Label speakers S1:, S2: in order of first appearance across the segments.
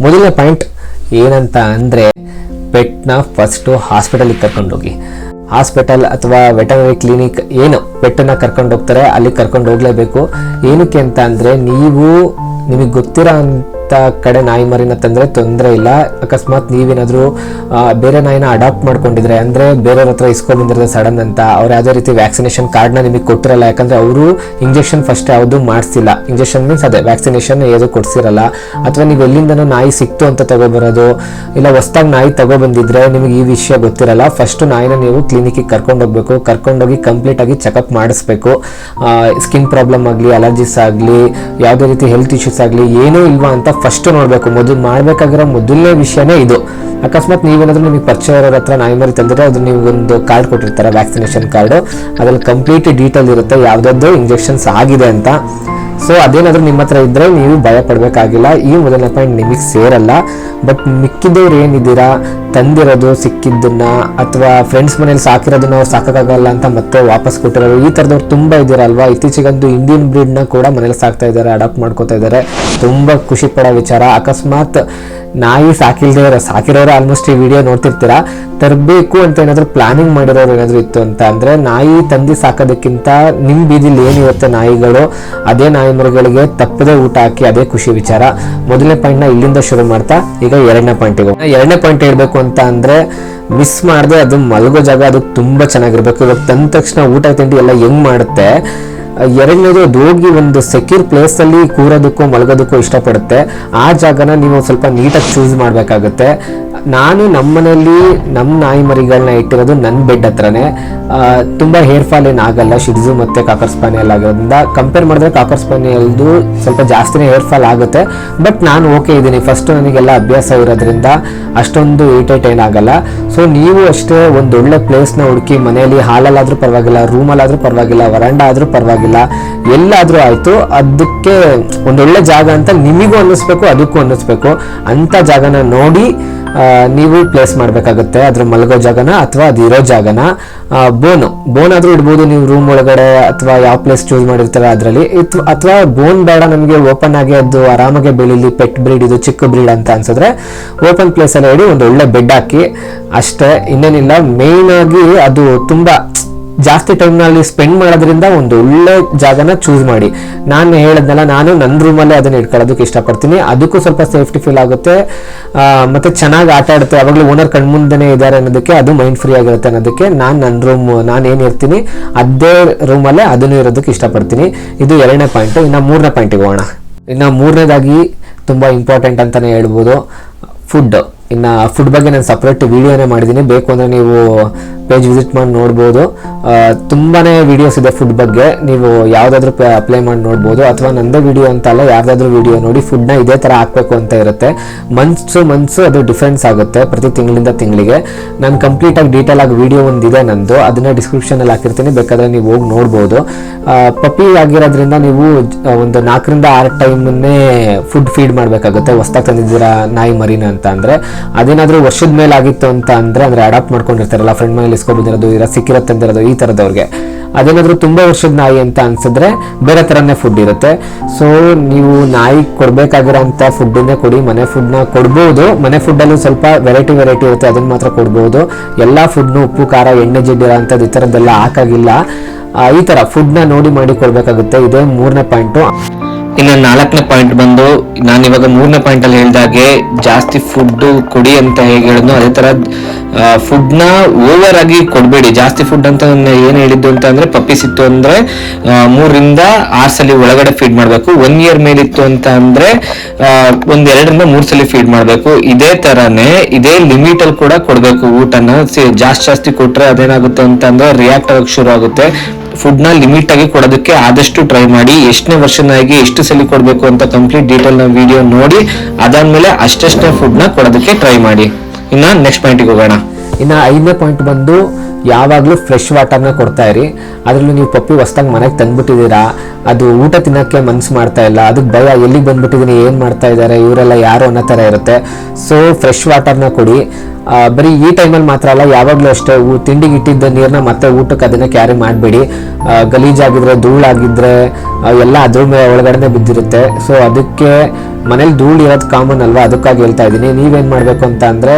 S1: ಮೊದಲನೇ ಪಾಯಿಂಟ್ ಏನಂತ ಅಂದರೆ ಪೆಟ್ನ ಫಸ್ಟು ಹಾಸ್ಪಿಟಲಿಗೆ ಕರ್ಕೊಂಡೋಗಿ. ಹಾಸ್ಪಿಟಲ್ ಅಥವಾ ವೆಟನರಿ ಕ್ಲಿನಿಕ್ ಏನು ಪೆಟ್ಟನ್ನು ಕರ್ಕೊಂಡು ಹೋಗ್ತಾರೆ ಅಲ್ಲಿ ಕರ್ಕೊಂಡು ಹೋಗಲೇಬೇಕು ಏನಕ್ಕೆ ಅಂತ ಅಂದರೆ ನೀವು ನಿಮಗೆ ಗೊತ್ತಿರೋ ಅಂಥ ಕಡೆ ನಾಯಿ ಮರಿನ ತಂದರೆ ತೊಂದರೆ ಇಲ್ಲ. ಅಕಸ್ಮಾತ್ ನೀವೇನಾದರೂ ಬೇರೆ ನಾಯಿನ ಅಡಾಪ್ಟ್ ಮಾಡ್ಕೊಂಡಿದ್ರೆ, ಅಂದರೆ ಬೇರೆಯವ್ರ ಹತ್ರ ಇಸ್ಕೊಂಡ್ ಸಡನ್ ಅಂತ, ಅವ್ರು ಯಾವುದೇ ರೀತಿ ವ್ಯಾಕ್ಸಿನೇಷನ್ ಕಾರ್ಡ್ನ ನಿಮಗೆ ಕೊಟ್ಟಿರಲ್ಲ, ಯಾಕಂದರೆ ಅವರು ಇಂಜೆಕ್ಷನ್ ಫಸ್ಟ್ ಯಾವುದು ಮಾಡಿಸಿಲ್ಲ. ಇಂಜೆಕ್ಷನ್ ಮೀನ್ಸ್ ಅದೇ ವ್ಯಾಕ್ಸಿನೇಷನ್ ಯಾವುದು ಕೊಡಿಸಿರಲ್ಲ. ಅಥವಾ ನೀವು ಎಲ್ಲಿಂದನೋ ನಾಯಿ ಸಿಕ್ತು ಅಂತ ತಗೊಬರೋದು, ಇಲ್ಲ ಹೊಸ್ದಾಗಿ ನಾಯಿ ತಗೊಬಂದಿದ್ರೆ ನಿಮಗೆ ಈ ವಿಷಯ ಗೊತ್ತಿರಲ್ಲ ಫಸ್ಟ್ ನಾಯಿನ ನೀವು ಕ್ಲಿನಿಕ್ಗೆ ಕರ್ಕೊಂಡು ಹೋಗ್ಬೇಕು ಕರ್ಕೊಂಡೋಗಿ ಕಂಪ್ಲೀಟ್ ಆಗಿ ಚೆಕಪ್ ಮಾಡಿಸ್ಬೇಕು. ಸ್ಕಿನ್ ಪ್ರಾಬ್ಲಮ್ ಆಗಲಿ ಅಲರ್ಜಿಸ್ ಆಗಲಿ, ಯಾವುದೇ ರೀತಿ ಹೆಲ್ತ್ ಇಶ್ಯೂಸ್ ಆಗಲಿ, ಏನೂ ಇಲ್ವಾ ಅಂತ ಫಸ್ಟ್ ನೋಡಬೇಕು ಮೊದಲು ಮಾಡಬೇಕಾಗಿರೋ ಮೊದಲನೇ ವಿಷಯನೇ ಇದು. ಅಕಸ್ಮಾತ್ ನೀವೇನಾದ್ರೂ ನಿಮಗೆ ಪರಿಚಯ ಇರೋರ ಹತ್ರ ನಾಯಿ ಮರಿ ತಂದ್ರೆ ಅದು ನೀವು ಒಂದು ಕಾರ್ಡ್ ಕೊಟ್ಟಿರ್ತಾರೆ ವ್ಯಾಕ್ಸಿನೇಷನ್ ಕಾರ್ಡು ಅದ್ರಲ್ಲಿ ಕಂಪ್ಲೀಟ್ ಡೀಟೇಲ್ ಇರುತ್ತೆ ಯಾವುದಾದ್ರು ಇಂಜೆಕ್ಷನ್ಸ್ ಆಗಿದೆ ಅಂತ. ಸೊ ಅದೇನಾದ್ರೂ ನಿಮ್ಮ ಹತ್ರ ಇದ್ದರೆ ನೀವು ಭಯ ಪಡಬೇಕಾಗಿಲ್ಲ ಈ ಮೊದಲನೇ ಪಾಯಿಂಟ್ ನಿಮಗೆ ಸೇರಲ್ಲ. ಬಟ್ ಮಿಕ್ಕಿದವ್ರು ಏನಿದ್ದೀರಾ? ತಂದಿರೋದು, ಸಿಕ್ಕಿದ್ದನ್ನ ಅಥವಾ ಫ್ರೆಂಡ್ಸ್ ಮನೇಲಿ ಸಾಕಿರೋದನ್ನ ಅವ್ರು ಸಾಕಾಗಲ್ಲ ಅಂತ ಮತ್ತೆ ವಾಪಸ್ ಕೊಟ್ಟಿರೋರು, ಈ ಥರದವ್ರು ತುಂಬ ಇದ್ದೀರಲ್ವಾ? ಇತ್ತೀಚೆಗಂತೂ ಇಂಡಿಯನ್ ಬ್ರೀಡ್ನ ಕೂಡ ಮನೇಲಿ ಸಾಕ್ತಾ ಇದ್ದಾರೆ ಅಡಾಪ್ಟ್ ಮಾಡ್ಕೋತಾ ಇದ್ದಾರೆ. ತುಂಬ ಖುಷಿ ಪಡೋ ವಿಚಾರ. ಅಕಸ್ಮಾತ್ ನಾಯಿ ಸಾಕಿಲ್ದೇ ಸಾಕಿರೋರು ಆಲ್ಮೋಸ್ಟ್ ಈ ವಿಡಿಯೋ ನೋಡ್ತಿರ್ತೀರಾ? ತರಬೇಕು ಅಂತ ಏನಾದರೂ ಪ್ಲಾನಿಂಗ್ ಮಾಡಿರೋರು ಏನಾದರೂ ಇತ್ತು ಅಂತ ಅಂದರೆ ನಾಯಿ ತಂದು ಸಾಕೋದಕ್ಕಿಂತ ನಿಮ್ಮ ಬೀದಿಲಿ ಏನಿರುತ್ತೆ ನಾಯಿಗಳು, ಅದೇ ನಾಯಿ ಮರಿಗಳಿಗೆ ತಪ್ಪದೆ ಊಟ ಹಾಕಿ ಅದೇ ಖುಷಿ ವಿಚಾರ. ಮೊದಲನೇ ಪಾಯಿಂಟ್ನ ಇಲ್ಲಿಂದ ಶುರು ಮಾಡ್ತಾ, ಈಗ ಎರಡನೇ ಪಾಯಿಂಟಿಗೆ ಎರಡನೇ ಪಾಯಿಂಟ್ ಹೇಳ್ಬೇಕು ಅಂತ ಅಂದರೆ ಮಿಸ್ ಮಾಡದೆ ಅದು ಮಲಗೋ ಜಾಗ, ಅದು ತುಂಬ ಚೆನ್ನಾಗಿರ್ಬೇಕು. ಇವಾಗ ತಂದ ತಕ್ಷಣ ಊಟ ತಿಂಡಿ ಎಲ್ಲ ಹೆಂಗ್ ಮಾಡುತ್ತೆ, ಎರಡನೇದು ಅದು ಹೋಗಿ ಒಂದು ಸೆಕ್ಯೂರ್ ಪ್ಲೇಸಲ್ಲಿ ಕೂರೋದಕ್ಕೂ ಮಲಗೋದಕ್ಕೂ ಇಷ್ಟಪಡುತ್ತೆ. ಆ ಜಾಗನ ನೀವು ಸ್ವಲ್ಪ ನೀಟಾಗಿ ಚೂಸ್ ಮಾಡಬೇಕಾಗುತ್ತೆ. ನಾನು ನಮ್ಮ ಮನೆಯಲ್ಲಿ ನಮ್ಮ ನಾಯಿ ಮರಿಗಳನ್ನ ಇಟ್ಟಿರೋದು ನನ್ನ ಬೆಡ್ ಹತ್ರನೇ. ತುಂಬ ಹೇರ್ ಫಾಲ್ ಏನು ಆಗಲ್ಲ ಶಿಡ್ಸು ಮತ್ತು ಕಾಕರ್ ಸ್ಪಾನಿಯಲ್ ಆಗೋದ್ರಿಂದ ಕಂಪೇರ್ ಮಾಡಿದ್ರೆ ಕಾಕರ್ ಸ್ಪಾನಿಯಲ್ದು ಸ್ವಲ್ಪ ಜಾಸ್ತಿನೇ ಹೇರ್ ಫಾಲ್ ಆಗುತ್ತೆ. ಬಟ್ ನಾನು ಓಕೆ ಇದ್ದೀನಿ ಫಸ್ಟ್ ನನಗೆಲ್ಲ ಅಭ್ಯಾಸ ಇರೋದ್ರಿಂದ ಅಷ್ಟೊಂದು ಇರಿಟೇಟ್ ಏನಾಗಲ್ಲ ಸೊ ನೀವು ಅಷ್ಟೇ ಒಂದು ಒಳ್ಳೆ ಪ್ಲೇಸ್ನ ಹುಡುಕಿ ಮನೆಯಲ್ಲಿ ಹಾಲಲ್ಲಾದರೂ ಪರವಾಗಿಲ್ಲ ರೂಮಲ್ಲಾದರೂ ಪರವಾಗಿಲ್ಲ ವರಾಂಡ ಆದರೂ ಪರವಾಗಿಲ್ಲ, ಎಲ್ಲಾದರೂ ಆಯಿತು. ಅದಕ್ಕೆ ಒಂದೊಳ್ಳೆ ಜಾಗ ಅಂತ ನಿಮಗೂ ಅನ್ನಿಸ್ಬೇಕು, ಅದಕ್ಕೂ ಅನ್ನಿಸ್ಬೇಕು. ಅಂಥ ಜಾಗನ ನೋಡಿ ನೀವು ಪ್ಲೇಸ್ ಮಾಡಬೇಕಾಗುತ್ತೆ. ಅದ್ರ ಮಲಗೋ ಜಾಗನ ಅಥವಾ ಅದು ಇರೋ ಜಾಗನ. ಬೋನ್ ಬೋನ್ ಆದ್ರೂ ಇಡ್ಬೋದು. ನೀವು ರೂಮ್ ಒಳಗಡೆ ಅಥವಾ ಯಾವ ಪ್ಲೇಸ್ ಚೂಸ್ ಮಾಡಿರ್ತಾರೆ ಅದರಲ್ಲಿ. ಅಥವಾ ಬೋನ್ ಬೇಡ, ನಮಗೆ ಓಪನ್ ಆಗಿ ಅದು ಆರಾಮಾಗಿ ಬೆಳೀಲಿ. ಪೆಟ್ ಬ್ರೀಡ್ ಇದು ಚಿಕ್ಕ ಬ್ರೀಡ್ ಅಂತ ಅನ್ಸಿದ್ರೆ ಓಪನ್ ಪ್ಲೇಸ್ ಅಲ್ಲಿ ಇಡಿ, ಒಂದು ಒಳ್ಳೆ ಬೆಡ್ ಹಾಕಿ. ಅಷ್ಟೇ. ಇನ್ನೇನಿಲ್ಲ. ಮೇಯ್ನ್ ಆಗಿ ಅದು ತುಂಬಾ ಜಾಸ್ತಿ ಟೈಮ್ನಲ್ಲಿ ಸ್ಪೆಂಡ್ ಮಾಡೋದ್ರಿಂದ ಒಂದು ಒಳ್ಳೆ ಜಾಗನ ಚೂಸ್ ಮಾಡಿ. ನಾನು ಹೇಳದ್ನಲ್ಲ, ನಾನು ನನ್ನ ರೂಮಲ್ಲೇ ಅದನ್ನ ಇಟ್ಕೊಳ್ಳೋದಕ್ಕೆ ಇಷ್ಟಪಡ್ತೀನಿ. ಅದಕ್ಕೂ ಸ್ವಲ್ಪ ಸೇಫ್ಟಿ ಫೀಲ್ ಆಗುತ್ತೆ. ಮತ್ತು ಚೆನ್ನಾಗಿ ಆಟ ಆಡುತ್ತೆ. ಯಾವಾಗಲೂ ಓನರ್ ಕಣ್ಮುಂದೆನೇ ಇದ್ದಾರೆ ಅನ್ನೋದಕ್ಕೆ ಅದು ಮೈಂಡ್ ಫ್ರೀ ಆಗಿರುತ್ತೆ ಅನ್ನೋದಕ್ಕೆ ನಾನು ನನ್ನ ರೂಮ್ ನಾನು ಏನು ಇರ್ತೀನಿ, ಅದೇ ರೂಮಲ್ಲೇ ಅದನ್ನು ಇರೋದಕ್ಕೆ ಇಷ್ಟಪಡ್ತೀನಿ. ಇದು ಎರಡನೇ ಪಾಯಿಂಟ್ ಇನ್ನು ಮೂರನೇ ಪಾಯಿಂಟಿಗೆ ಹೋಗೋಣ. ಇನ್ನು ಮೂರನೇದಾಗಿ ತುಂಬ ಇಂಪಾರ್ಟೆಂಟ್ ಅಂತಲೇ ಹೇಳ್ಬೋದು. ಫುಡ್ ಇನ್ನು ಫುಡ್ ಬಗ್ಗೆ ನಾನು ಸಪ್ರೇಟ್ ವೀಡಿಯೋನೇ ಮಾಡಿದ್ದೀನಿ ಬೇಕು ಅಂದರೆ ನೀವು ಪೇಜ್ ವಿಸಿಟ್ ಮಾಡಿ ನೋಡ್ಬೋದು. ತುಂಬಾ ವೀಡಿಯೋಸ್ ಇದೆ ಫುಡ್ ಬಗ್ಗೆ. ನೀವು ಯಾವುದಾದ್ರೂ ಅಪ್ಲೈ ಮಾಡಿ ನೋಡ್ಬೋದು. ಅಥವಾ ನಂದೇ ವಿಡಿಯೋ ಅಂತ ಅಲ್ಲ ಯಾವುದಾದ್ರೂ ವಿಡಿಯೋ ನೋಡಿ ಫುಡ್ನ ಇದೇ ಥರ ಹಾಕಬೇಕು ಅಂತ ಇರುತ್ತೆ. ಮಂತ್ಸು ಮಂತ್ಸು ಅದು ಡಿಫ್ರೆನ್ಸ್ ಆಗುತ್ತೆ ಪ್ರತಿ ತಿಂಗಳಿಂದ ತಿಂಗಳಿಗೆ. ನಾನು ಕಂಪ್ಲೀಟಾಗಿ ಡೀಟೇಲ್ ಆಗಿ ವಿಡಿಯೋ ಒಂದಿದೆ ನಂದು. ಅದನ್ನು ಡಿಸ್ಕ್ರಿಪ್ಷನಲ್ಲಿ ಹಾಕಿರ್ತೀನಿ. ಬೇಕಾದರೆ ನೀವು ಹೋಗಿ ನೋಡ್ಬೋದು. ಪಪ್ಪಿ ಆಗಿರೋದ್ರಿಂದ ನೀವು ಒಂದು ನಾಲ್ಕರಿಂದ ಆರು ಟೈಮನ್ನೇ ಫುಡ್ ಫೀಡ್ ಮಾಡಬೇಕಾಗುತ್ತೆ. ಹೊಸ್ದಾಗಿ ತಂದಿದ್ದೀರಾ ನಾಯಿ ಮರಿನ ಅಂತ ಅಂದರೆ ಅದೇನಾದರೂ ವರ್ಷದ ಮೇಲೆ ಆಗಿತ್ತು ಅಂತ ಅಂದರೆ ಅಂದರೆ ಅಡಾಪ್ಟ್ ಮಾಡ್ಕೊಂಡಿರ್ತಾರಲ್ಲ ಫ್ರೆಂಡ್ ಮನೇಲಿ ಬಂದಿರೋದು ಇರೋ ಸಿಕ್ಕಿರತ್ತೆ ಅಂದಿರೋದು ಈ ಥರದವ್ರಿಗೆ ಅದೇನಾದರೂ ತುಂಬ ವರ್ಷದ ನಾಯಿ ಅಂತ ಅನ್ಸಿದ್ರೆ, ಬೇರೆ ಥರನೇ ಫುಡ್ ಇರುತ್ತೆ. ಸೊ ನೀವು ನಾಯಿ ಕೊಡಬೇಕಾಗಿರೋಂಥ ಫುಡ್ಡನ್ನೇ ಕೊಡಿ, ಮನೆ ಫುಡ್ನ ಕೊಡ್ಬೋದು. ಮನೆ ಫುಡ್ಡಲ್ಲೂ ಸ್ವಲ್ಪ ವೆರೈಟಿ ವೆರೈಟಿ ಇರುತ್ತೆ, ಅದನ್ನ ಮಾತ್ರ ಕೊಡ್ಬೋದು. ಎಲ್ಲ ಫುಡ್ನು ಉಪ್ಪು, ಖಾರ, ಎಣ್ಣೆ ಜಿಡ್ಡಿರೋ ಈ ಥರದ್ದೆಲ್ಲ ಹಾಕಾಗಿಲ್ಲ. ಈ ಥರ ಫುಡ್ನ ನೋಡಿ ಮಾಡಿ ಕೊಡಬೇಕಾಗುತ್ತೆ. ಇದೇ ಮೂರನೇ ಪಾಯಿಂಟು
S2: ಇನ್ನು ನಾಲ್ಕನೇ ಪಾಯಿಂಟ್ ಬಂದು ನಾನು ಇವಾಗ ಮೂರನೇ ಪಾಯಿಂಟ್ ಅಲ್ಲಿ ಹೇಳಿದಾಗೆ ಜಾಸ್ತಿ ಫುಡ್ ಕೊಡಿ ಅಂತ ಹೇಗೆ ಹೇಳಿದ್ನೋ ಅದೇ ತರ ಫುಡ್ನ ಓವರ್ ಆಗಿ ಕೊಡಬೇಡಿ. ಜಾಸ್ತಿ ಫುಡ್ ಅಂತ ಏನು ಹೇಳಿದ್ದು ಅಂತ ಅಂದ್ರೆ ಪಪ್ಪೀಸ್ ಇತ್ತು ಅಂದ್ರೆ ಮೂರರಿಂದ ಆರು ಸಲ ಒಳಗಡೆ ಫೀಡ್ ಮಾಡಬೇಕು. ಒನ್ ಇಯರ್ ಮೇಲಿತ್ತು ಅಂತ ಅಂದ್ರೆ ಒಂದ್ ಎರಡರಿಂದ ಮೂರ್ ಸಲ ಫೀಡ್ ಮಾಡಬೇಕು. ಇದೇ ತರಾನೇ, ಇದೇ ಲಿಮಿಟ್ ಅಲ್ಲಿ ಕೂಡ ಕೊಡಬೇಕು ಊಟನ. ಜಾಸ್ತಿ ಜಾಸ್ತಿ ಕೊಟ್ರೆ ಅದೇನಾಗುತ್ತೆ ಅಂತ ಅಂದ್ರೆ ರಿಯಾಕ್ಟ್ ಆಗಕ್ಕೆ ಶುರು ಆಗುತ್ತೆ. ಫುಡ್ನ ಲಿಮಿಟ್ ಆಗಿ ಕೊಡೋದಕ್ಕೆ ಆದಷ್ಟು ಟ್ರೈ ಮಾಡಿ. ಎಷ್ಟನೇ ವರ್ಷನಾಗಿ ಎಷ್ಟು ಸಲ ಕೊಡಬೇಕು ಅಂತ ಕಂಪ್ಲೀಟ್ ಡೀಟೇಲ್ನ ವಿಡಿಯೋ ನೋಡಿ. ಅದಾದ್ಮೇಲೆ ಅಷ್ಟಷ್ಟೇ ಫುಡ್ನ ಕೊಡೋದಕ್ಕೆ ಟ್ರೈ ಮಾಡಿ. ಇನ್ನ ನೆಕ್ಸ್ಟ್ ಪಾಯಿಂಟ್ಗೆ ಹೋಗೋಣ.
S1: ಇನ್ನು ಐದನೇ ಪಾಯಿಂಟ್ ಬಂದು ಯಾವಾಗಲೂ ಫ್ರೆಶ್ ವಾಟರ್ನ ಕೊಡ್ತಾ ಇರಿ. ಅದರಲ್ಲೂ ನೀವು ಪಪ್ಪಿ ಹೊಸ್ದಾಗಿ ಮನೆಗೆ ತಂದ್ಬಿಟ್ಟಿದ್ದೀರಾ? ಅದು ಊಟ ತಿನ್ನೋಕ್ಕೆ ಮನ್ಸು ಮಾಡ್ತಾ ಇಲ್ಲ. ಅದಕ್ಕೆ ಭಯ, ಎಲ್ಲಿಗೆ ಬಂದ್ಬಿಟ್ಟಿದ್ದೀನಿ ಏನು ಮಾಡ್ತಾ ಇದ್ದಾರೆ ಇವರೆಲ್ಲ ಯಾರು ಅನ್ನೋ ಥರ ಇರುತ್ತೆ. ಸೊ ಫ್ರೆಶ್ ವಾಟರ್ನ ಕೊಡಿ. ಬರೀ ಈ ಟೈಮಲ್ಲಿ ಮಾತ್ರ ಅಲ್ಲ, ಯಾವಾಗಲೂ ಅಷ್ಟೇ ತಿಂಡಿಗೆ ಇಟ್ಟಿದ್ದ ನೀರನ್ನ ಮತ್ತೆ ಊಟಕ್ಕೆ ಅದನ್ನ ಕ್ಯಾರಿ ಮಾಡಬೇಡಿ. ಗಲೀಜಾಗಿದ್ರೆ, ಧೂಳಾಗಿದ್ರೆ ಎಲ್ಲ ಅದ್ರ ಮೇಲೆ ಒಳಗಡೆ ಬಿದ್ದಿರುತ್ತೆ. ಸೊ ಅದಕ್ಕೆ ಮನೇಲಿ ಧೂಳು ಇರೋದು ಕಾಮನ್ ಅಲ್ವಾ? ಅದಕ್ಕಾಗಿ ಹೇಳ್ತಾ ಇದ್ದೀನಿ. ನೀವೇನು ಮಾಡಬೇಕು ಅಂತ ಅಂದರೆ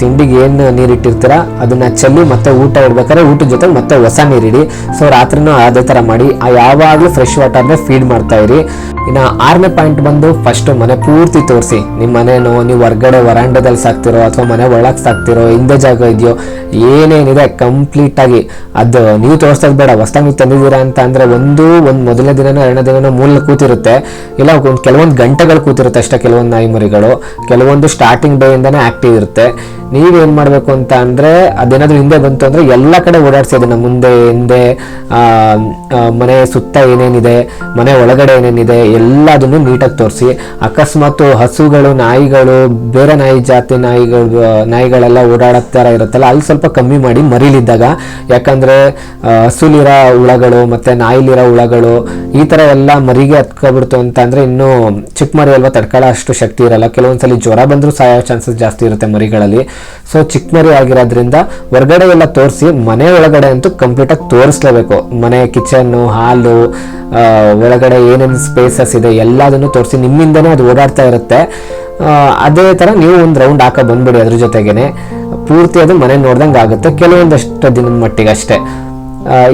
S1: ತಿಂಡಿಗೆ ಏನು ನೀರಿಟ್ಟಿರ್ತೀರ, ಅದನ್ನು ಚೆಲ್ಲಿ ಮತ್ತೆ ಊಟ ಇಡ್ಬೇಕಾದ್ರೆ ಊಟದ ಜೊತೆ ಮತ್ತೆ ಹೊಸ ನೀರಿಡಿ. ಸೊ ರಾತ್ರಿನೂ ಅದೇ ಥರ ಮಾಡಿ. ಯಾವಾಗ್ಲೂ ಫ್ರೆಶ್ ವಾಟರ್ನೇ ಫೀಡ್ ಮಾಡ್ತಾ ಇರಿ. ಇನ್ನ ಆರನೇ ಪಾಯಿಂಟ್ ಬಂದು ಫಸ್ಟ್ ಮನೆ ಪೂರ್ತಿ ತೋರಿಸಿ. ನಿಮ್ಮ ಮನೇನೋ ನೀವು ಹೊರ್ಗಡೆ ವರಾಂಡದಲ್ಲಿ ಸಾಕ್ತಿರೋ ಅಥವಾ ಮನೆ ಒಳಗೆ ಸಾಕ್ತಿರೋ, ಹಿಂದೆ ಜಾಗ ಇದೆಯೋ, ಏನೇನಿದೆ ಕಂಪ್ಲೀಟ್ ಆಗಿ. ಅದು ನೀವು ತೋರಿಸೋದು ಬೇಡ ಹೊಸ್ತಾಗಿ ನೀವು ತಂದಿದ್ದೀರಾ ಅಂತ ಅಂದರೆ ಒಂದು ಒಂದು ಮೊದಲನೇ ದಿನನೋ, ಎರಡನೇ ದಿನನೋ ಮೂಲ ಕೂತಿರುತ್ತೆ. ಇಲ್ಲ ಕೆಲವೊಂದು ಗಂಟೆಗಳು ಕೂತಿರುತ್ತೆ ಅಷ್ಟೇ, ಕೆಲವೊಂದು ನಾಯಿ ಮರಿಗಳು ಕೆಲವೊಂದು ಸ್ಟಾರ್ಟಿಂಗ್ ಡೇ ಇಂದನೇ ಆಕ್ಟಿವ್ ಇರುತ್ತೆ. ನೀವೇನ್ ಮಾಡಬೇಕು ಅಂತ ಅಂದರೆ ಅದೇನಾದರೂ ಹಿಂದೆ ಬಂತು ಅಂದ್ರೆ ಎಲ್ಲ ಕಡೆ ಓಡಾಡ್ಸಿ ಅದನ್ನ ಮುಂದೆ, ಹಿಂದೆ ಮನೆ ಸುತ್ತ ಏನೇನಿದೆ, ಮನೆ ಒಳಗಡೆ ಏನೇನಿದೆ ಎಲ್ಲದನ್ನು ನೀಟಾಗಿ ತೋರಿಸಿ. ಅಕಸ್ಮಾತ್ ಹಸುಗಳು, ನಾಯಿಗಳು, ಬೇರೆ ನಾಯಿ ಜಾತಿ ನಾಯಿಗಳು ನಾಯಿಗಳೆಲ್ಲ ಓಡಾಡತ್ತರ ಇರುತ್ತಲ್ಲ, ಅಲ್ಲಿ ಸ್ವಲ್ಪ ಕಮ್ಮಿ ಮಾಡಿ ಮರಿಲಿದ್ದಾಗ, ಯಾಕಂದ್ರೆ ಹಸುಲಿರೋ ಹುಳಗಳು ಮತ್ತೆ ನಾಯಿಲಿರೋ ಹುಳಗಳು ಈ ತರ ಎಲ್ಲ ಮರಿಗೆ ಹತ್ಕೊಬಿಡ್ತು ಅಂತ ಅಂದ್ರೆ ಇನ್ನು ಚಿಕ್ಕ ಮರಿ ಅಲ್ವಾ ತಡ್ಕೊಳ್ಳೋ ಅಷ್ಟು ಶಕ್ತಿ ಇರಲ್ಲ. ಕೆಲವೊಂದ್ಸಲಿ ಜ್ವರ ಬಂದರೂ ಸಾಯೋ ಚಾನ್ಸಸ್ ಜಾಸ್ತಿ ಇರುತ್ತೆ ಮರಿಗಳಲ್ಲಿ. ಸೊ ಚಿಕ್ಕ ಮರಿ ಆಗಿರೋದ್ರಿಂದ ಹೊರಗಡೆ ಎಲ್ಲ ತೋರಿಸಿ ಮನೆ ಒಳಗಡೆ ಅಂತೂ ಕಂಪ್ಲೀಟ್ ಆಗಿ ತೋರಿಸ್ಲೇಬೇಕು. ಮನೆ ಕಿಚನ್ನು ಹಾಲು ಒಳಗಡೆ ಏನೇನು ಸ್ಪೇಸಸ್ ಇದೆ ಎಲ್ಲದನ್ನು ತೋರಿಸಿ ನಿಮ್ಮಿಂದನೇ ಅದು ಓಡಾಡ್ತಾ ಇರುತ್ತೆ. ಅದೇ ಥರ ನೀವು ಒಂದು ರೌಂಡ್ ಹಾಕೋ ಬಂದ್ಬಿಡಿ ಅದ್ರ ಜೊತೆಗೇನೆ. ಪೂರ್ತಿ ಅದು ಮನೆ ನೋಡ್ದಂಗೆ ಆಗುತ್ತೆ. ಕೆಲವೊಂದಷ್ಟು ದಿನದ ಮಟ್ಟಿಗೆ ಅಷ್ಟೇ.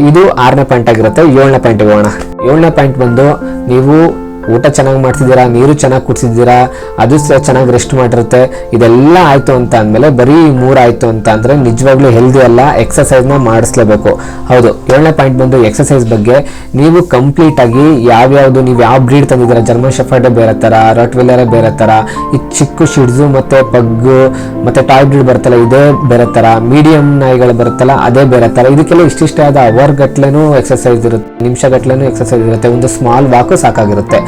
S1: ಇದು ಆರನೇ ಪಾಯಿಂಟ್ ಆಗಿರುತ್ತೆ. ಏಳನೇ ಪಾಯಿಂಟ್ ಹೋಗೋಣ. ಏಳನೇ ಪಾಯಿಂಟ್ ಬಂದು ನೀವು ಊಟ ಚೆನ್ನಾಗಿ ಮಾಡ್ತಿದ್ದೀರಾ, ನೀರು ಚೆನ್ನಾಗಿ ಕುಡಿಸಿದ್ದೀರಾ, ಅದು ಸಹ ಚೆನ್ನಾಗಿ ರೆಸ್ಟ್ ಮಾಡಿರುತ್ತೆ. ಇದೆಲ್ಲ ಆಯ್ತು ಅಂತ ಅಂದಮೇಲೆ ಬರೀ ಮೂರಾಯಿತು ಅಂತ ಅಂದರೆ ನಿಜವಾಗ್ಲೂ ಹೆಲ್ದಿ ಅಲ್ಲ ಎಕ್ಸಸೈಸ್ನ ಮಾಡಿಸ್ಲೇಬೇಕು. ಹೌದು, ಏಳನೇ ಪಾಯಿಂಟ್ ಬಂದು ಎಕ್ಸಸೈಸ್ ಬಗ್ಗೆ ನೀವು ಕಂಪ್ಲೀಟ್ ಆಗಿ ಯಾವ್ಯಾವ್ದು, ನೀವು ಯಾವ ಬ್ರೀಡ್ ತಂದಿದ್ದೀರಾ ಜರ್ಮನ್ ಶೆಫರ್ಡ್ ಬೇರೆ ಥರ ರಟ್ ವೀಲರೇ ಬೇರೆ ಥರ ಈ ಚಿಕ್ಕ ಶಿಡ್ಸು ಮತ್ತೆ ಪಗ್ಗು ಮತ್ತೆ ಟಾಯ್ ಬ್ರೀಡ್ ಬರುತ್ತಲ್ಲ, ಇದೇ ಬೇರೆ ಥರ ಮೀಡಿಯಂ ನಾಯಿಗಳು ಬರುತ್ತಲ್ಲ, ಅದೇ ಬೇರೆ ಥರ ಇದಕ್ಕೆಲ್ಲ ಇಷ್ಟಿಷ್ಟೇ ಆದ ಅವರ್ ಗಟ್ಲೆನೂ ಎಕ್ಸಸೈಸ್ ಇರುತ್ತೆ ನಿಮಿಷ ಗಟ್ಲೆನೂ ಎಕ್ಸಸೈಸ್ ಇರುತ್ತೆ, ಒಂದು ಸ್ಮಾಲ್ ವಾಕು ಸಾಕಾಗಿರುತ್ತೆ.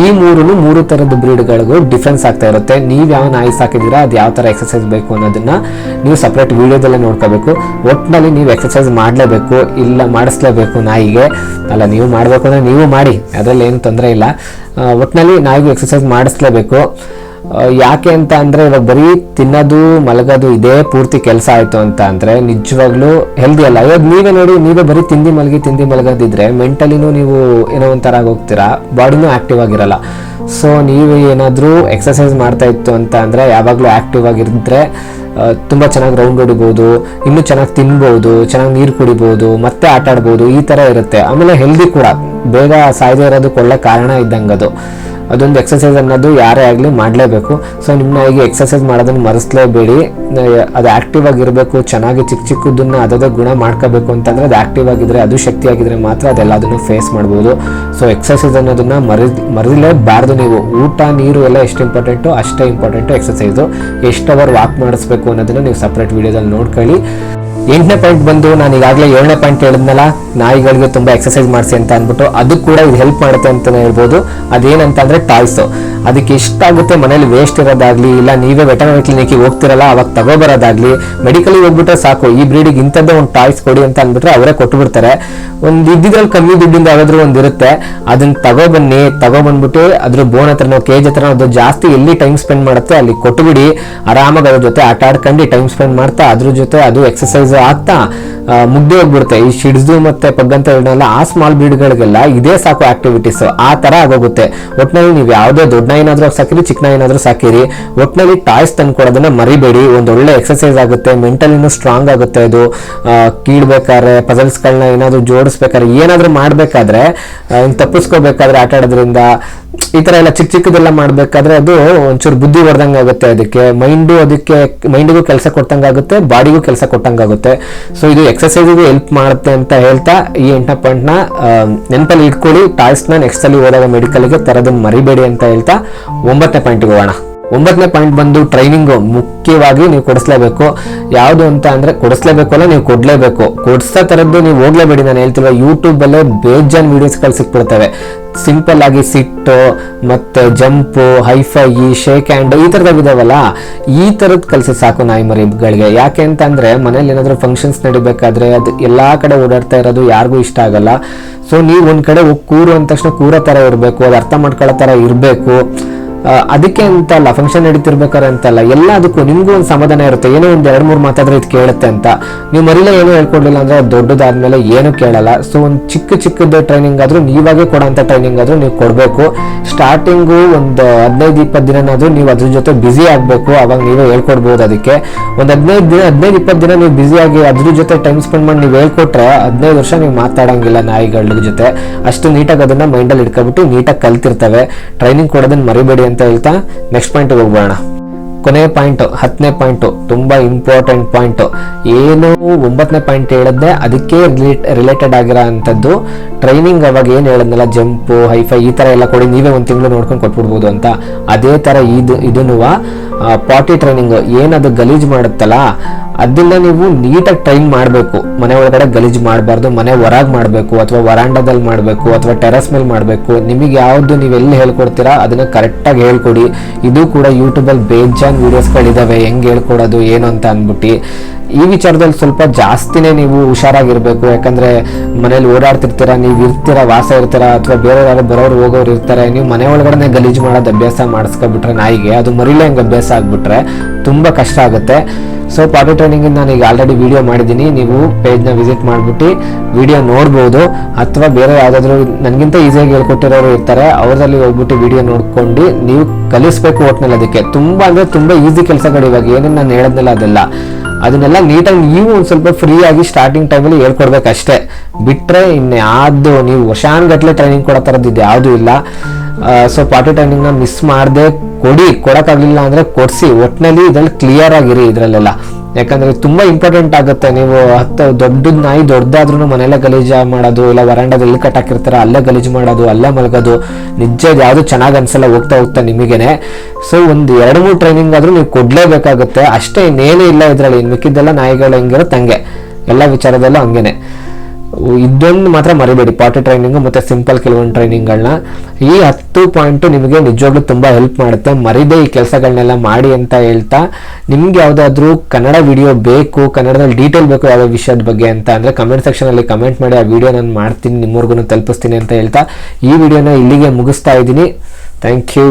S1: ಈ ಮೂರು ಮೂರು ಥರದ ಬ್ರೀಡ್ಗಳಿಗೂ ಡಿಫ್ರೆನ್ಸ್ ಆಗ್ತಾ ಇರುತ್ತೆ. ನೀವು ಯಾವ ನಾಯಿ ಸಾಕಿದ್ದೀರಾ, ಅದು ಯಾವ ಥರ ಎಕ್ಸಸೈಸ್ ಬೇಕು ಅನ್ನೋದನ್ನ ನೀವು ಸಪ್ರೇಟ್ ವಿಡಿಯೋದಲ್ಲೇ ನೋಡ್ಕೋಬೇಕು. ಒಟ್ಟಿನಲ್ಲಿ ನೀವು ಎಕ್ಸಸೈಸ್ ಮಾಡಲೇಬೇಕು ಇಲ್ಲ ಮಾಡಿಸ್ಲೇಬೇಕು ನಾಯಿಗೆ? ಅಲ್ಲ, ನೀವು ಮಾಡಬೇಕು ಅಂದರೆ ನೀವು ಮಾಡಿ. ಅದರಲ್ಲಿ ಏನು ತೊಂದರೆ ಇಲ್ಲ. ಒಟ್ಟಿನಲ್ಲಿ ನಾಯಿಗೂ ಎಕ್ಸಸೈಸ್ ಮಾಡಿಸ್ಲೇಬೇಕು. ಯಾಕೆ ಅಂತ ಅಂದರೆ ಇವಾಗ ಬರೀ ತಿನ್ನೋದು, ಮಲಗೋದು ಇದೇ ಪೂರ್ತಿ ಕೆಲಸ ಆಯ್ತು ಅಂತ ಅಂದರೆ ನಿಜವಾಗ್ಲೂ ಹೆಲ್ದಿ ಅಲ್ಲ. ಇವಾಗ ನೀವೇ ನೋಡಿ, ನೀವೇ ಬರೀ ತಿಂಡಿ ಮಲಗಿ, ತಿಂಡಿ ಮಲಗೋದಿದ್ರೆ ಮೆಂಟಲಿನೂ ನೀವು ಏನೋ ಒಂಥರ ಆಗೋಗ್ತೀರಾ? ಬಾಡಿನೂ ಆಕ್ಟಿವ್ ಆಗಿರಲ್ಲ. ಸೊ ನೀವು ಏನಾದರೂ ಎಕ್ಸಸೈಸ್ ಮಾಡ್ತಾ ಇತ್ತು ಅಂತ ಅಂದರೆ ಯಾವಾಗಲೂ ಆಕ್ಟಿವ್ ಆಗಿರಿದ್ರೆ ತುಂಬ ಚೆನ್ನಾಗಿ ರೌಂಡ್ ಹೊಡಿಬೋದು, ಇನ್ನೂ ಚೆನ್ನಾಗಿ ತಿನ್ಬೋದು, ಚೆನ್ನಾಗಿ ನೀರು ಕುಡಿಬೋದು, ಮತ್ತೆ ಆಟ ಆಡ್ಬೋದು ಈ ಥರ ಇರುತ್ತೆ. ಆಮೇಲೆ ಹೆಲ್ದಿ ಕೂಡ. ಬೇಗ ಸಾಯದೇ ಇರೋದಕ್ಕೆ ಒಳ್ಳೆ ಕಾರಣ ಇದ್ದಂಗೆ ಅದು ಅದೊಂದು ಎಕ್ಸಸೈಸ್ ಅನ್ನೋದು ಯಾರೇ ಆಗಲಿ ಮಾಡಲೇಬೇಕು. ಸೊ ನಿಮ್ಮನ್ನ ಈಗ ಎಕ್ಸಸೈಸ್ ಮಾಡೋದನ್ನು ಮರೆಸಲೇಬೇಡಿ. ಅದು ಆ್ಯಕ್ಟಿವ್ ಆಗಿರಬೇಕು, ಚೆನ್ನಾಗಿ ಚಿಕ್ಕ ಚಿಕ್ಕದನ್ನು ಅದೇ ಗುಣ ಮಾಡ್ಕೋಬೇಕು ಅಂತಂದರೆ ಅದು ಆ್ಯಕ್ಟಿವ್ ಆಗಿದ್ರೆ, ಅದು ಶಕ್ತಿ ಆಗಿದ್ರೆ ಮಾತ್ರ ಅದೆಲ್ಲದನ್ನು ಫೇಸ್ ಮಾಡ್ಬೋದು. ಸೊ ಎಕ್ಸಸೈಸ್ ಅನ್ನೋದನ್ನು ಮರಿ ಮರಿಲೇಬಾರ್ದು ನೀವು. ಊಟ, ನೀರು ಎಲ್ಲ ಎಷ್ಟು ಇಂಪಾರ್ಟೆಂಟು ಅಷ್ಟೇ ಇಂಪಾರ್ಟೆಂಟು ಎಕ್ಸಸೈಸು ಎಷ್ಟು ಅವರ್ ವಾಕ್ ಮಾಡಿಸ್ಬೇಕು ಅನ್ನೋದನ್ನು ನೀವು ಸಪ್ರೇಟ್ ವೀಡಿಯೋದಲ್ಲಿ ನೋಡ್ಕೊಳ್ಳಿ. ಎಂಟನೇ ಪಾಯಿಂಟ್ ಬಂದು ನಾನು ಈಗಾಗಲೇ ಏಳನೇ ಪಾಯಿಂಟ್ ಹೇಳಿದ್ನಲ್ಲ ನಾಯಿಗಳಿಗೆ ತುಂಬಾ ಎಕ್ಸಸೈಸ್ ಮಾಡಿಸಿ ಅಂತ ಅಂದ್ಬಿಟ್ಟು ಅದು ಕೂಡ ಇದು ಹೆಲ್ಪ್ ಮಾಡುತ್ತೆ ಅಂತಲೇ ಹೇಳ್ಬೋದು. ಅದೇನಂತ ಅಂದ್ರೆ ಟಾಯ್ಸ್ ಅದಕ್ಕೆ ಎಷ್ಟಾಗುತ್ತೆ ಮನೇಲಿ ವೇಸ್ಟ್ ಇರೋದಾಗ್ಲಿ, ಇಲ್ಲ ನೀವೇ ವೆಟನರಿ ಕ್ಲಿನಿಕ್ಗೆ ಹೋಗ್ತಿರಲ್ಲ, ಅವಾಗ ತಗೋಬರೋದಾಗ್ಲಿ ಮೆಡಿಕಲ್ಗೆ ಹೋಗ್ಬಿಟ್ರೆ ಸಾಕು, ಈ ಬ್ರೀಡಿಗೆ ಇಂಥದ್ದೇ ಒಂದು ಟಾಯ್ಸ್ ಕೊಡಿ ಅಂತ ಅಂದ್ಬಿಟ್ರೆ ಅವರೇ ಕೊಟ್ಬಿಡ್ತಾರೆ. ಒಂದು ಇದ್ದಿದ್ರಲ್ಲಿ ಕಮ್ಮಿ ದುಡ್ಡಿಂದ ಯಾವ್ದಾದ್ರು ಒಂದು ಇರುತ್ತೆ. ಅದನ್ನ ತಗೊಬನ್ನಿ, ತಗೊಬಂದ್ಬಿಟ್ಟು ಅದ್ರ ಬೋನ್ ಹತ್ರನೋ ಕೇಜ್ ಹತ್ರನೋ, ಅದು ಜಾಸ್ತಿ ಎಲ್ಲಿ ಟೈಮ್ ಸ್ಪೆಂಡ್ ಮಾಡುತ್ತೆ ಅಲ್ಲಿ ಕೊಟ್ಟುಬಿಡಿ ಆರಾಮಾಗಿ ಅದ್ರ ಜೊತೆ ಆಟ ಆಡ್ಕೊಂಡು ಟೈಮ್ ಸ್ಪೆಂಡ್ ಮಾಡ್ತಾ, ಅದ್ರ ಜೊತೆ ಅದು ಎಕ್ಸಸೈಸ್ ಆಗ್ತಾ ಮುಗ್ದು ಹೋಗ್ಬಿಡುತ್ತೆ. ಈ ಶಿಡ್ಸು ಮತ್ತೆ ಪಗ್ ಅಂತ ಹೇಳಲ್ಲ ಆ ಸ್ಮಾಲ್ ಬೀಡ್ಗಳಿಗೆಲ್ಲ ಇದೇ ಸಾಕು ಆಕ್ಟಿವಿಟೀಸ್ ಆ ತರ ಆಗೋಗುತ್ತೆ. ಒಟ್ನಲ್ಲಿ ನೀವು ಯಾವುದೇ ದೊಡ್ಡ ಏನಾದರೂ ಸಾಕಿರಿ ಚಿಕ್ಕನ ಏನಾದರೂ ಸಾಕಿರಿ. ಒಟ್ನಲ್ಲಿ ಟಾಯ್ಸ್ ತಂದ್ಕೊಡೋದನ್ನ ಮರಿಬೇಡಿ. ಒಂದು ಒಳ್ಳೆ ಎಕ್ಸಸೈಸ್ ಆಗುತ್ತೆ ಮೆಂಟಲಿನೂ ಸ್ಟ್ರಾಂಗ್ ಆಗುತ್ತೆ ಇದು ಕೀಳ್ಬೇಕಾದ್ರೆ ಪಜಲ್ಸ್ಗಳನ್ನ ಏನಾದ್ರು ಜೋಡಿಸ್ಬೇಕಾದ್ರೆ, ಏನಾದರೂ ಮಾಡಬೇಕಾದ್ರೆ ತಪ್ಪಿಸ್ಕೋಬೇಕಾದ್ರೆ ಆಟ ಆಡೋದ್ರಿಂದ ಈ ಥರ ಎಲ್ಲ ಚಿಕ್ಕ ಚಿಕ್ಕದೆಲ್ಲ ಮಾಡಬೇಕಾದ್ರೆ ಅದು ಒಂಚೂರು ಬುದ್ಧಿ ಹೊಡೆದಂಗೆ ಆಗುತ್ತೆ ಅದಕ್ಕೆ. ಮೈಂಡು ಅದಕ್ಕೆ ಮೈಂಡಿಗೂ ಕೆಲಸ ಕೊಟ್ಟಂಗೆ ಆಗುತ್ತೆ ಬಾಡಿಗೂ ಕೆಲಸ ಕೊಟ್ಟಂಗೆ ಆಗುತ್ತೆ. ಸೊ ಇದು ಎಕ್ಸಸೈಸ್ಗೂ ಹೆಲ್ಪ್ ಮಾಡುತ್ತೆ ಅಂತ ಹೇಳ್ತಾ ಈ ಎಂಟನೇ ಪಾಯಿಂಟ್ನ ನೆನಪಲ್ಲಿ ಇಟ್ಕೊಳ್ಳಿ ಟಾಯ್ಸ್ನ ನೆಕ್ಸ್ಟ್ ಅಲ್ಲಿ ಹೋದಾಗ ಮೆಡಿಕಲ್ಗೆ ತರೋದನ್ನು ಮರಿಬೇಡಿ ಅಂತ ಹೇಳ್ತಾ ಒಂಬತ್ತನೇ ಪಾಯಿಂಟ್ಗೆ ಹೋಗೋಣ. ಒಂಬತ್ತನೇ ಪಾಯಿಂಟ್ ಬಂದು ಟ್ರೈನಿಂಗ್ ಮುಖ್ಯವಾಗಿ ನೀವು ಕೊಡಿಸ್ಲೇಬೇಕು. ಯಾವುದು ಅಂತ ಅಂದರೆ ಕೊಡಿಸ್ಲೇಬೇಕು ಅಲ್ಲ ನೀವು ಕೊಡಲೇಬೇಕು. ಕೊಡಿಸೋ ತರದ್ದು ನೀವು ಹೋಗ್ಲೇಬೇಡಿ, ನಾನು ಹೇಳ್ತಿಲ್ವ ಯೂಟ್ಯೂಬಲ್ಲೇ ಬೇಜಾನ್ ವಿಡಿಯೋಸ್ಗಳು ಸಿಕ್ಬಿಡ್ತವೆ. ಸಿಂಪಲ್ ಆಗಿ ಸಿಟ್ಟು ಮತ್ತೆ ಜಂಪು ಹೈಫೈ ಶೇಕ್ ಹ್ಯಾಂಡ್ ಈ ತರದಾಗ ಇದಾವಲ್ಲ, ಈ ಥರದ್ ಕಲಿಸಿ ಸಾಕು ನಾಯಿ ಮರಿಗಳಿಗೆ. ಯಾಕೆ ಅಂತ ಅಂದ್ರೆ ಮನೇಲಿ ಏನಾದರೂ ಫಂಕ್ಷನ್ಸ್ ನಡಿಬೇಕಾದ್ರೆ ಅದು ಎಲ್ಲ ಕಡೆ ಓಡಾಡ್ತಾ ಇರೋದು ಯಾರಿಗೂ ಇಷ್ಟ ಆಗಲ್ಲ. ಸೊ ನೀವು ಒಂದು ಕಡೆ ಕೂರು ಅಂದ ತಕ್ಷಣ ಕೂರೋ ಥರ ಇರಬೇಕು, ಅದು ಅರ್ಥ ಮಾಡ್ಕೊಳ್ಳೋ ಥರ ಇರಬೇಕು. ಆ, ಅಂತ ಅಲ್ಲ ಫಂಕ್ಷನ್ ನಡೀತಿರ್ಬೇಕಾರೆ ಅಂತಲ್ಲ ಎಲ್ಲದಕ್ಕೂ ನಿಮಗೂ ಒಂದು ಸಮಾಧಾನ ಇರುತ್ತೆ. ಏನೋ ಒಂದು ಎರಡು ಮೂರು ಮಾತಾದ್ರೆ ಇದು ಕೇಳುತ್ತೆ ಅಂತ. ನೀವು ಮರಿಲ್ಲ ಏನೂ ಹೇಳ್ಕೊಡ್ಲಿಲ್ಲ ಅಂದರೆ ಅದು ದೊಡ್ಡದಾದ್ಮೇಲೆ ಏನು ಕೇಳಲ್ಲ. ಸೊ ಒಂದು ಚಿಕ್ಕ ಚಿಕ್ಕದ ಟ್ರೈನಿಂಗ್ ಆದರೂ ನೀವಾಗೆ ಕೊಡೋಂಥ ಟ್ರೈನಿಂಗ್ ಆದರೂ ನೀವು ಕೊಡಬೇಕು. ಸ್ಟಾರ್ಟಿಂಗು ಒಂದು ಹದಿನೈದು ಇಪ್ಪತ್ತು ದಿನನಾದರೂ ನೀವು ಅದ್ರ ಜೊತೆ ಬ್ಯುಸಿ ಆಗಬೇಕು. ಅವಾಗ ನೀವೇ ಹೇಳ್ಕೊಡ್ಬೋದು ಅದಕ್ಕೆ. ಒಂದು ಹದಿನೈದು ದಿನ ಹದಿನೈದು ಇಪ್ಪತ್ತು ದಿನ ನೀವು ಬ್ಯುಸಿಯಾಗಿ ಅದ್ರ ಜೊತೆ ಟೈಮ್ ಸ್ಪೆಂಡ್ ಮಾಡಿ ನೀವು ಹೇಳ್ಕೊಟ್ರೆ ಹದಿನೈದು ವರ್ಷ ನೀವು ಮಾತಾಡೋಂಗಿಲ್ಲ ನಾಯಿಗಳ ಜೊತೆ. ಅಷ್ಟು ನೀಟಾಗಿ ಅದನ್ನು ಮೈಂಡಲ್ಲಿ ಇಟ್ಕೊಬಿಟ್ಟು ನೀಟಾಗಿ ಕಲ್ತಿರ್ತವೆ. ಟ್ರೈನಿಂಗ್ ಕೊಡೋದನ್ನ ಮರಿಬೇಡಿ ಅಂತ ಹೇಳ್ತಾ ನೆಕ್ಸ್ಟ್ ಪಾಯಿಂಟ್ ಹೋಗ್ಬೋಣ ಕೊನೆ ಪಾಯಿಂಟ್ ಹತ್ತನೇ ಪಾಯಿಂಟು ತುಂಬಾ ಇಂಪಾರ್ಟೆಂಟ್ ಪಾಯಿಂಟ್ ಏನು ಒಂಬತ್ತನೇ ಪಾಯಿಂಟ್ ಹೇಳಿದ್ದೆ ಅದಕ್ಕೆ ರಿಲೇಟೆಡ್ ಆಗಿರೋ ಅಂಥದ್ದು ಟ್ರೈನಿಂಗ್ ಅವಾಗ ಏನು ಹೇಳಿದ್ನಲ್ಲ ಜಂಪು ಹೈಫೈ ಈ ಥರ ಎಲ್ಲ ಕೊಡಿ, ನೀವೇ ಒಂದು ತಿಂಗಳು ನೋಡ್ಕೊಂಡು ಕೊಟ್ಬಿಡ್ಬೋದು ಅಂತ. ಅದೇ ಥರ ಇದು ಇದನ್ನು ಪಾಟಿ ಟ್ರೈನಿಂಗ್ ಏನದು ಗಲೀಜು ಮಾಡುತ್ತಲ್ಲ ಅದನ್ನ ನೀವು ನೀಟಾಗಿ ಟ್ರೈನ್ ಮಾಡಬೇಕು. ಮನೆ ಒಳಗಡೆ ಗಲೀಜು ಮಾಡಬಾರ್ದು, ಮನೆ ಹೊರಗೆ ಮಾಡಬೇಕು, ಅಥವಾ ವರಾಂಡದಲ್ಲಿ ಮಾಡಬೇಕು, ಅಥವಾ ಟೆರಸ್ ಮೇಲೆ ಮಾಡಬೇಕು. ನಿಮಗೆ ಯಾವುದು ನೀವು ಎಲ್ಲಿ ಹೇಳ್ಕೊಡ್ತೀರಾ ಅದನ್ನು ಕರೆಕ್ಟಾಗಿ ಹೇಳ್ಕೊಡಿ. ಇದು ಕೂಡ ಯೂಟ್ಯೂಬಲ್ಲಿ ಬೇಜಾನ್ ವೀಡಿಯೋಸ್ಗಳಿದ್ದಾವೆ ಹೆಂಗೆ ಹೇಳ್ಕೊಡೋದು, ಏನು ಅಂತ ಅಂದ್ಬಿಟ್ಟು. ಈ ವಿಚಾರದಲ್ಲಿ ಸ್ವಲ್ಪ ಜಾಸ್ತಿನೇ ನೀವು ಹುಷಾರಾಗಿರಬೇಕು. ಯಾಕಂದರೆ ಮನೇಲಿ ಓಡಾಡ್ತಿರ್ತೀರ, ನೀವು ಇರ್ತೀರ, ವಾಸ ಇರ್ತೀರಾ, ಅಥವಾ ಬೇರೆ ಯಾರು ಬರೋರು ಹೋಗೋರು ಇರ್ತಾರೆ, ನೀವು ಮನೆ ಒಳಗಡೆ ಗಲೀಜು ಮಾಡೋದು ಅಭ್ಯಾಸ ಮಾಡಿಸ್ಕೊಬಿಟ್ರೆ ನಾಯಿಗೆ, ಅದು ಮರಿಲೇ ಹಂಗೆ ಅಭ್ಯಾಸ ಆಗಿಬಿಟ್ರೆ ತುಂಬ ಕಷ್ಟ ಆಗುತ್ತೆ. ಸೊ ಪಾಟಿ ಟ್ರೈನಿಂಗ್ ನಾನು ಈಗ ಆಲ್ರೆಡಿ ವಿಡಿಯೋ ಮಾಡಿದ್ದೀನಿ. ನೀವು ಪೇಜ್ನ ವಿಸಿಟ್ ಮಾಡಿಬಿಟ್ಟು ವಿಡಿಯೋ ನೋಡ್ಬೋದು. ಅಥವಾ ಬೇರೆ ಯಾವುದಾದ್ರೂ ನನಗಿಂತ ಈಸಿಯಾಗಿ ಹೇಳ್ಕೊಟ್ಟಿರೋರು ಇರ್ತಾರೆ ಅವರಲ್ಲಿ ಹೋಗ್ಬಿಟ್ಟು ವಿಡಿಯೋ ನೋಡ್ಕೊಂಡು ನೀವು ಕಲಿಸ್ಬೇಕು ಒಟ್ನಲ್ಲಿ ಅದಕ್ಕೆ. ತುಂಬ ಅಂದರೆ ತುಂಬ ಈಸಿ ಕೆಲಸಗಳು ಇವಾಗ. ಏನೇನು ನಾನು ಹೇಳಿದ್ನಲ್ಲ ಅದೆಲ್ಲ. ಅದನ್ನೆಲ್ಲ ನೀಟಾಗಿ ನೀವು ಒಂದು ಸ್ವಲ್ಪ ಫ್ರೀ ಆಗಿ ಸ್ಟಾರ್ಟಿಂಗ್ ಟೈಮಲ್ಲಿ ಹೇಳ್ಕೊಡ್ಬೇಕಷ್ಟೇ. ಬಿಟ್ಟರೆ ಇನ್ಯಾವುದು ನೀವು ವರ್ಷಾನ್ಗಟ್ಲೆ ಟ್ರೈನಿಂಗ್ ಕೊಡೋ ಥರದ್ದು ಯಾವುದೂ ಇಲ್ಲ. ಸೊ ಪಾರ್ಟಿ ಟ್ರೈನಿಂಗ್ನ ಮಿಸ್ ಮಾಡದೆ ಕೊಡಿ. ಕೊಡೋಕ್ಕಾಗಲಿಲ್ಲ ಅಂದರೆ ಕೊಡಿಸಿ. ಒಟ್ಟಿನಲ್ಲಿ ಇದರಲ್ಲಿ ಕ್ಲಿಯರ್ ಆಗಿರಿ ಇದರಲ್ಲೆಲ್ಲ. ಯಾಕಂದ್ರೆ ತುಂಬಾ ಇಂಪಾರ್ಟೆಂಟ್ ಆಗುತ್ತೆ. ನೀವು ಹತ್ತು ದೊಡ್ಡ ನಾಯಿ ದೊಡ್ಡದಾದ್ರೂ ಮನೆಯಲ್ಲೇ ಗಲೀಜು ಮಾಡೋದು, ಇಲ್ಲ ವರಾಂಡದಲ್ಲಿ ಎಲ್ಲಿ ಕಟ್ಟಾಕಿರ್ತಾರೆ, ಅಲ್ಲೇ ಗಲೀಜು ಮಾಡೋದು, ಅಲ್ಲೇ ಮಲಗೋದು, ನಿಜ ಯಾವುದು ಚೆನ್ನಾಗಿ ಅನ್ಸಲ್ಲ, ಹೋಗ್ತಾ ಹೋಗ್ತಾ ನಿಮಗೇನೆ. ಸೊ ಒಂದು ಎರಡು, ಮೂರು ಟ್ರೈನಿಂಗ್ ಆದ್ರೂ ನೀವು ಕೊಡ್ಲೇಬೇಕಾಗುತ್ತೆ. ಅಷ್ಟೇ ಇನ್ನೇನೇ ಇಲ್ಲ ಇದರಲ್ಲಿ. ಇನ್ನು ಮಿಕ್ಕಿದ್ದೆಲ್ಲ ನಾಯಿಗಳು ಹೆಂಗಿರುತ್ತೆ, ಹಂಗೆ. ಎಲ್ಲ ವಿಚಾರದಲ್ಲೂ ಹಂಗೇನೆ. ಇದೊಂದು ಮಾತ್ರ ಮರಿಬೇಡಿ. ಪಾಟಿ ಟ್ರೈನಿಂಗ್ ಮತ್ತೆ ಸಿಂಪಲ್ ಕೆಲವೊಂದು ಟ್ರೈನಿಂಗ್ಗಳನ್ನ ಈ ಹತ್ತು ಪಾಯಿಂಟು ನಿಮಗೆ ನಿಜವಾಗ್ಲೂ ತುಂಬಾ ಹೆಲ್ಪ್ ಮಾಡುತ್ತೆ. ಮರಿದೇ ಈ ಕೆಲಸಗಳನ್ನೆಲ್ಲ ಮಾಡಿ ಅಂತ ಹೇಳ್ತಾ, ನಿಮ್ಗೆ ಯಾವುದಾದ್ರೂ ಕನ್ನಡ ವಿಡಿಯೋ ಬೇಕು, ಕನ್ನಡದಲ್ಲಿ ಡೀಟೇಲ್ ಬೇಕು ಯಾವ ವಿಷಯದ ಬಗ್ಗೆ ಅಂತ ಅಂದರೆ ಕಮೆಂಟ್ ಸೆಕ್ಷನ್ ಅಲ್ಲಿ ಕಮೆಂಟ್ ಮಾಡಿ ಆ ವಿಡಿಯೋ ನಾನು ಮಾಡ್ತೀನಿ ನಿಮ್ಮವ್ರಿಗೂ ತಲುಪಿಸ್ತೀನಿ ಅಂತ ಹೇಳ್ತಾ, ಈ ವಿಡಿಯೋನ ಇಲ್ಲಿಗೆ ಮುಗಿಸ್ತಾ ಇದ್ದೀನಿ. Thank you